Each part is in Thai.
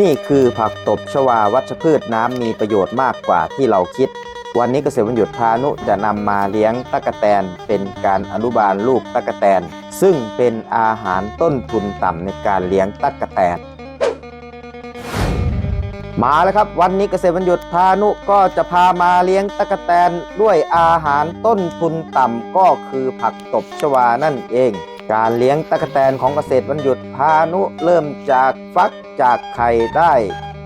นี่คือผักตบชวาวัชพืชน้ำมีประโยชน์มากกว่าที่เราคิด วันนี้เกษตรวันหยุดพานุจะนำมาเลี้ยงตะกะแตน เป็นการอนุบาลลูกตะกะแตน ซึ่งเป็นอาหารต้นทุนต่ำในการเลี้ยงตะกะแตน มาแล้วครับ วันนี้เกษตรวันหยุดพานุก็จะพามาเลี้ยงตะกะแตนด้วยอาหารต้นทุนต่ำก็คือผักตบชวานั่นเอง การเลี้ยงตะกแตนของเกษตรวันหยุดพานุเริ่มจากฟักจากไข่ได้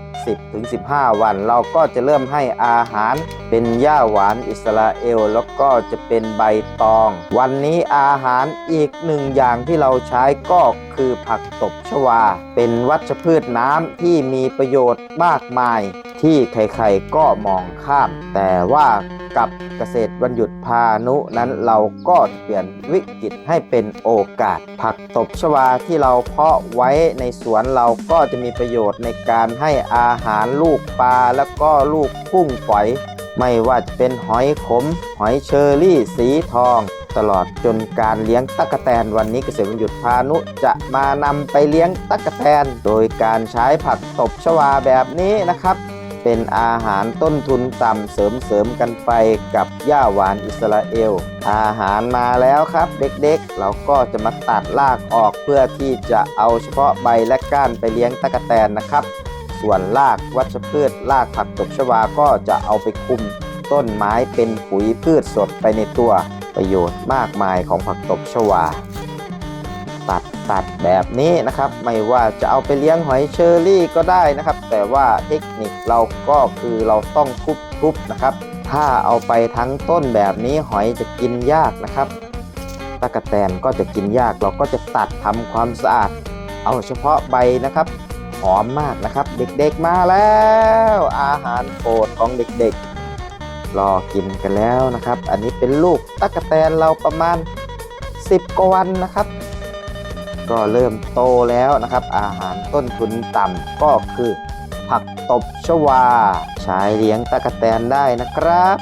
10ถึง15 วัน เราก็จะเริ่มให้อาหารเป็นหญ้าหวานอิสราเอล แล้วก็จะเป็นใบตอง วันนี้อาหารอีกหนึ่งอย่างที่เราใช้ก็คือผักตบชวา เป็นวัชพืชน้ำที่มีประโยชน์มากมาย ที่ใครๆก็มองข้าม แต่ว่ากับเกษตรวันหยุดพานุนั้นเราก็เปลี่ยนวิกฤตให้เป็นโอกาส ผักตบชวาที่เราเพาะไว้ในสวนเราก็จะมีประโยชน์ในการให้อาหารลูกปลาแล้วก็ลูกกุ้งฝอย ไม่ว่าจะเป็นหอยขม หอยเชอรี่สีทองตลอดจนการเลี้ยงตั๊กแตนวันนี้เกษตรวันหยุดพานุจะมานำไปเลี้ยงตั๊กแตน โดยการใช้ผักตบชวาแบบนี้นะครับ เป็นอาหารต้นทุนต่ำเสริมเสริมกันไปกับหญ้าหวานอิสราเอล อาหารมาแล้วครับเด็กๆ เราก็จะมาตัดรากออกเพื่อที่จะเอาเฉพาะใบและก้านไปเลี้ยงตะกแตนนะครับ ส่วนรากวัชพืชรากผักตบชวาก็จะเอาไปคุมต้นไม้เป็นปุ๋ยพืชสดไปในตัวประโยชน์มากมายของผักตบชวา ตัด ตัดแบบนี้นะครับ ไม่ว่าจะเอาไปเลี้ยงหอยเชอรี่ก็ได้นะครับ แต่ว่าเทคนิคเราก็คือเราต้องทุบๆนะครับ ถ้าเอาไปทั้งต้นแบบนี้หอยจะกินยากนะครับตะกะแตนก็จะกินยากเราก็จะตัดทำความสะอาด เอาเฉพาะใบนะครับหอมมากนะครับ เด็กๆมาแล้ว อาหารโปรดของเด็กๆ รอกินกันแล้วนะครับ อันนี้เป็นลูกตะกะแตนเราประมาณ 10กว่าวันนะครับ ก็เริ่มโตแล้วนะครับ อาหารต้นทุนต่ำก็คือผักตบชวาใช้เลี้ยงตะกะแตนได้นะครับ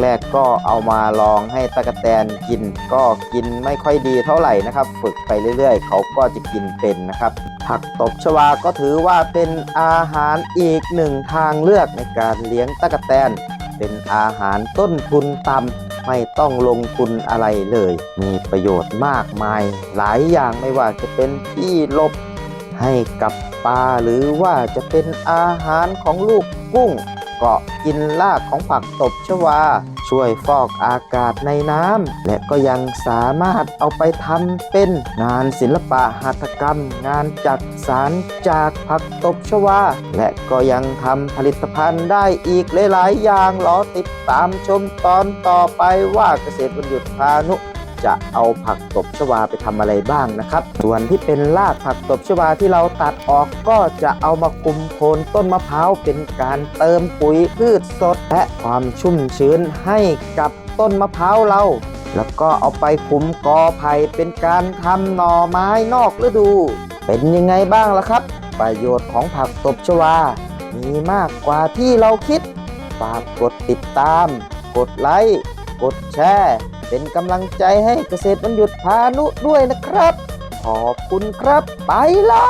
แรกๆก็เอามาลองให้ตะกะแตนกิน ก็กินไม่ค่อยดีเท่าไหร่นะครับ ฝึกไปเรื่อยๆ เขาก็จะกินเป็นนะครับ ผักตบชวาก็ถือว่าเป็นอาหารอีกหนึ่งทางเลือกในการเลี้ยงตะกะแตน เป็นอาหารต้นทุนต่ำ ไม่ต้องลงทุนอะไรเลย มีประโยชน์มากมาย หลายอย่างไม่ว่าจะเป็นที่หลบให้กับปลาหรือว่าจะเป็นอาหารของลูกกุ้งก็กินรากของผักตบชวา ช่วยฟอกอากาศในน้ำและก็ยังสามารถเอาไปทำเป็นงานศิลปะหัตถกรรม งานจักสารจากผักตบชวา และก็ยังทำผลิตภัณฑ์ได้อีกหลาย ๆ อย่างรอติดตามชมตอนต่อไปว่าเกษตรบรรยุดพานุ จะเอาผักตบชวาไปทำอะไรบ้างนะครับ ส่วนที่เป็นรากผักตบชวาที่เราตัดออกก็จะเอามาคุมโคนต้นมะพร้าวเป็นการเติมปุ๋ยพืชสด และความชุ่มชื้นให้กับต้นมะพร้าวเรา แล้วก็เอาไปคุมกอไผ่เป็นการทำหน่อไม้นอกฤดู เป็นยังไงบ้างล่ะครับ ประโยชน์ของผักตบชวา มีมากกว่าที่เราคิด ฝากกดติดตาม กดไลค์ กดแชร์ เป็นกำลังใจให้เกษตรวันหยุดพานุด้วยนะครับ ขอบคุณครับไปละ